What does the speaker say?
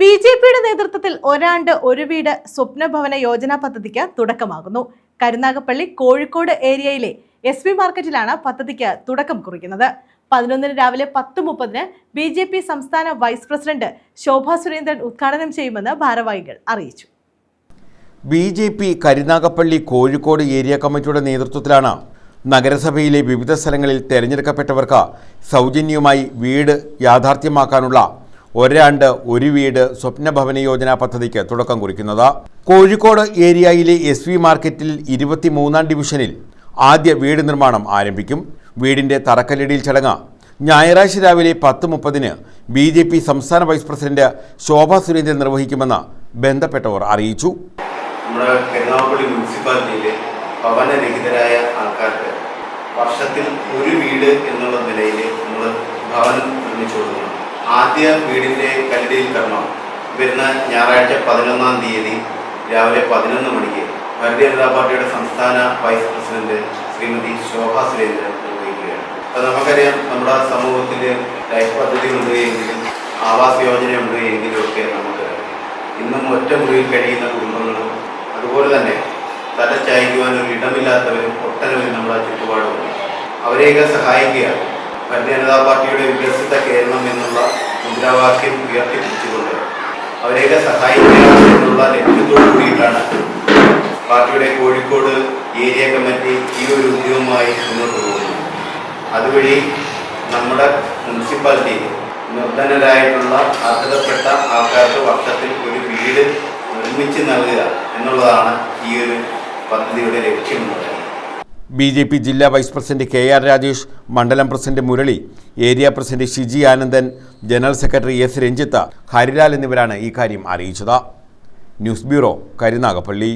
B J പിയുടെ നേതൃത്വത്തിൽ ഒരാണ്ട് ഒരു വീട് സ്വപ്നഭവന യോജന പദ്ധതിക്ക് തുടക്കമാകുന്നു. കരുനാഗപ്പള്ളി കോഴിക്കോട് ഏരിയയിലെ എസ് ബി മാർക്കറ്റിലാണ് പദ്ധതിക്ക് തുടക്കം കുറിക്കുന്നത്. പതിനൊന്നിന് രാവിലെ പത്ത് മുപ്പതിന് ബി ജെ പി സംസ്ഥാന വൈസ് പ്രസിഡന്റ് ശോഭാ സുരേന്ദ്രൻ ഉദ്ഘാടനം ചെയ്യുമെന്ന് ഭാരവാഹികൾ അറിയിച്ചു. B J P Karunagappally Kozhikode area committee നേതൃത്വത്തിലാണ് നഗരസഭയിലെ വിവിധ സ്ഥലങ്ങളിൽ തെരഞ്ഞെടുക്കപ്പെട്ടവർക്ക് സൗജന്യമായി വീട് യാഥാർത്ഥ്യമാക്കാനുള്ള ഒരാണ്ട് ഒരു വീട് സ്വപ്നഭവന യോജന പദ്ധതിക്ക് തുടക്കം കുറിക്കുന്നത്. കോഴിക്കോട് ഏരിയയിലെ എസ് വി മാർക്കറ്റിൽ ഇരുപത്തിമൂന്നാം ഡിവിഷനിൽ ആദ്യ വീട് നിർമ്മാണം ആരംഭിക്കും. വീടിന്റെ തറക്കല്ലിടിയിൽ ചടങ്ങ്. ഞായറാഴ്ച രാവിലെ പത്ത് മുപ്പതിന് ബി ജെ പി സംസ്ഥാന വൈസ് പ്രസിഡന്റ് ശോഭ സുരേന്ദ്രൻ നിർവഹിക്കുമെന്ന് ബന്ധപ്പെട്ടവർ അറിയിച്ചു. നമ്മുടെ മുനിസിപ്പാലിറ്റിയിലെ ഭവനരഹിതരായ ആൾക്കാർക്ക് വർഷത്തിൽ ഒരു വീട് എന്നുള്ള നിലയിൽ നമ്മൾ ഭവനം നിർമ്മിച്ചു കൊടുക്കണം. ആദ്യ വീടിന്റെ കല്ലിടയിൽ കർമ്മം. വരുന്ന ഞായറാഴ്ച പതിനൊന്നാം തീയതി രാവിലെ പതിനൊന്ന് മണിക്ക് ഭാരതീയ ജനതാ പാർട്ടിയുടെ സംസ്ഥാന വൈസ് പ്രസിഡന്റ് ശ്രീമതി ശോഭ സുരേന്ദ്രൻ നിർവഹിക്കുകയാണ്. അപ്പോൾ നമുക്കറിയാം നമ്മുടെ സമൂഹത്തിൽ ലൈഫ് പദ്ധതി ഉണ്ട് എങ്കിലും ആവാസ് യോജന ഉണ്ട് എങ്കിലും ഒക്കെ നമുക്ക് ഇന്നും ഒറ്റ മുറിയിൽ കഴിയുന്ന കുടുംബങ്ങളും അതുപോലെ തന്നെ തലച്ചായ്ക്കുവാൻ ഇടമില്ലാത്തവരും ഒട്ടനവരും നമ്മുടെ ചുറ്റുപാടുമുണ്ട്. അവരെയൊക്കെ സഹായിക്കുക ഭാരതീയ ജനതാ പാർട്ടിയുടെ വികസിത കേരളം എന്നുള്ള മുദ്രാവാക്യം ഉയർത്തിപ്പിടിച്ചുകൊണ്ട് അവരെയൊക്കെ സഹായിക്കുക എന്നുള്ള ലക്ഷ്യത്തോടു കൂടിയിട്ടാണ് പാർട്ടിയുടെ കോഴിക്കോട് ഏരിയ കമ്മിറ്റി ഈ ഒരു ഉദ്യമവുമായി മുന്നോട്ട് പോകുന്നത്. അതുവഴി നമ്മുടെ മുനിസിപ്പാലിറ്റിയിൽ നിർധനരായിട്ടുള്ള അർഹതപ്പെട്ട ആൾക്കാർക്ക് വർഷത്തിൽ ഒരു വീട് നിർമ്മിച്ച് നൽകുക എന്നുള്ളതാണ് ഈ ഒരു പദ്ധതിയുടെ ലക്ഷ്യമെന്നുള്ളത്. ബി ജെ പി ജില്ലാ vice president K R Rajesh മണ്ഡലം president Murali area president Shiji Anandan general secretary S Ranjith Harilal എന്നിവരാണ് ഇക്കാര്യം കാര്യം അറിയിച്ചത്. News bureau Karunagappally.